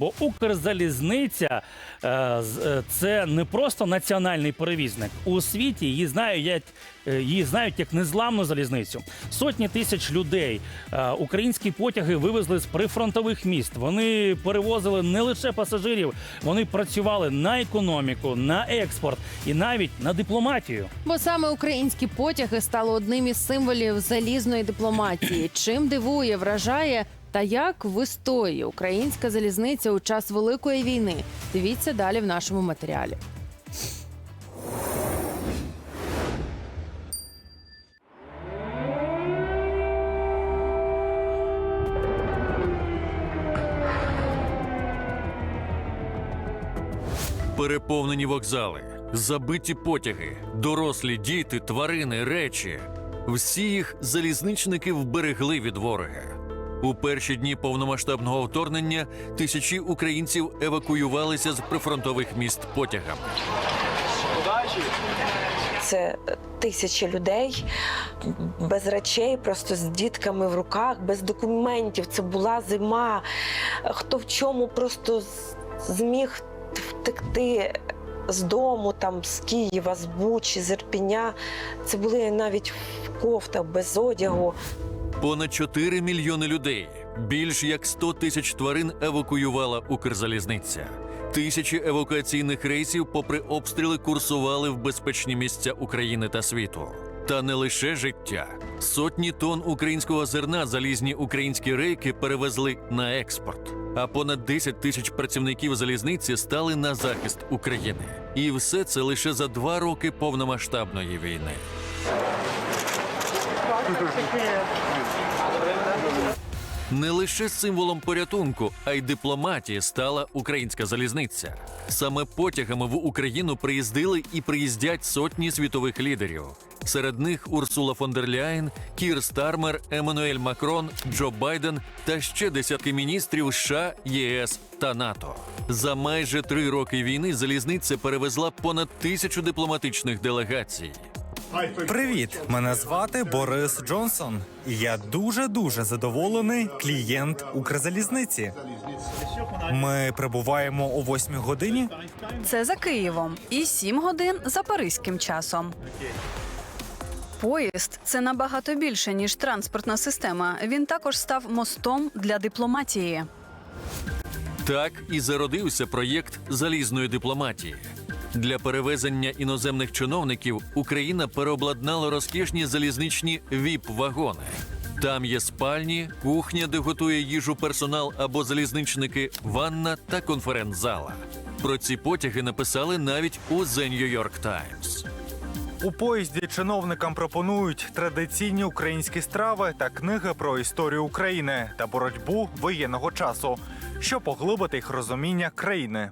Бо Укрзалізниця е, е, це не просто національний перевізник. У світі її знають е, її знають як незламну залізницю. Сотні тисяч людей українські потяги вивезли з прифронтових міст. Вони перевозили не лише пасажирів, вони працювали на економіку, на експорт і навіть на дипломатію. Бо саме українські потяги стали одним із символів залізної дипломатії. Чим дивує, вражає та як вистоює українська залізниця у час великої війни. Дивіться далі в нашому матеріалі. Переповнені вокзали, забиті потяги, дорослі діти, тварини, речі. Всі їх залізничники вберегли від ворога. У перші дні повномасштабного вторгнення тисячі українців евакуювалися з прифронтових міст потягами. Це тисячі людей без речей, просто з дітками в руках, без документів. Це була зима. Хто в чому просто зміг втекти з дому, там з Києва, з Бучі, з Ірпіня. Це були навіть в кофтах без одягу. Понад 4 мільйони людей, більш як 100 тисяч тварин евакуювала Укрзалізниця. Тисячі евакуаційних рейсів, попри обстріли, курсували в безпечні місця України та світу. Та не лише життя. Сотні тонн українського зерна залізні українські рейки перевезли на експорт. А понад 10 тисяч працівників залізниці стали на захист України. І все це лише за два роки повномасштабної війни. Не лише символом порятунку, а й дипломатії стала українська залізниця. Саме потягами в Україну приїздили і приїздять сотні світових лідерів. Серед них Урсула фон дер Ляєн, Кір Стармер, Еммануель Макрон, Джо Байден та ще десятки міністрів США, ЄС та НАТО. За майже три роки війни залізниця перевезла понад тисячу дипломатичних делегацій. Привіт, мене звати Борис Джонсон. І я дуже дуже задоволений клієнт Укрзалізниці. Ми прибуваємо о 8 годині. Це за Києвом і 7 годин за паризьким часом. Поїзд це набагато більше ніж транспортна система. Він також став мостом для дипломатії. Так і зародився проєкт залізної дипломатії. Для перевезення іноземних чиновників Україна переобладнала розкішні залізничні віп-вагони. Там є спальні, кухня, де готує їжу персонал або залізничники, ванна та конференц-зала. Про ці потяги написали навіть у The New York Times. У поїзді чиновникам пропонують традиційні українські страви та книги про історію України та боротьбу воєнного часу, щоб поглибити їх розуміння країни.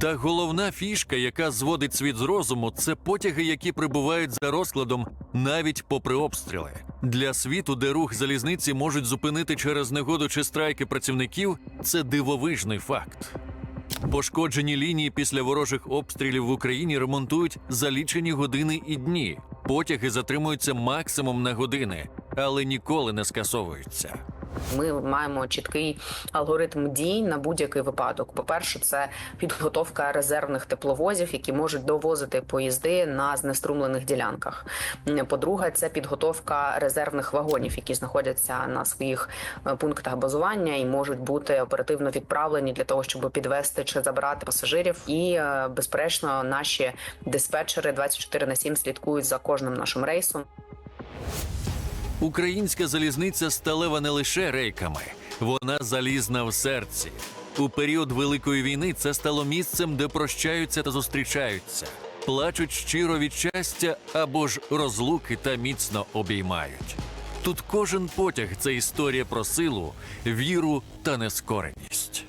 Та головна фішка, яка зводить світ з розуму, це потяги, які прибувають за розкладом навіть попри обстріли. Для світу, де рух залізниці можуть зупинити через негоду чи страйки працівників, це дивовижний факт. Пошкоджені лінії після ворожих обстрілів в Україні ремонтують за лічені години і дні. Потяги затримуються максимум на години, але ніколи не скасовуються. Ми маємо чіткий алгоритм дій на будь-який випадок. По-перше, це підготовка резервних тепловозів, які можуть довозити поїзди на знеструмлених ділянках. По-друге, це підготовка резервних вагонів, які знаходяться на своїх е, пунктах базування і можуть бути оперативно відправлені для того, щоб підвести чи забрати пасажирів. І е, безперечно, наші диспетчери 24 на 7 слідкують за кожним нашим рейсом. Українська залізниця сталева не лише рейками, вона залізна в серці. У період Великої війни це стало місцем, де прощаються та зустрічаються, плачуть щиро від щастя або ж розлуки та міцно обіймають. Тут кожен потяг це історія про силу, віру та нескореність.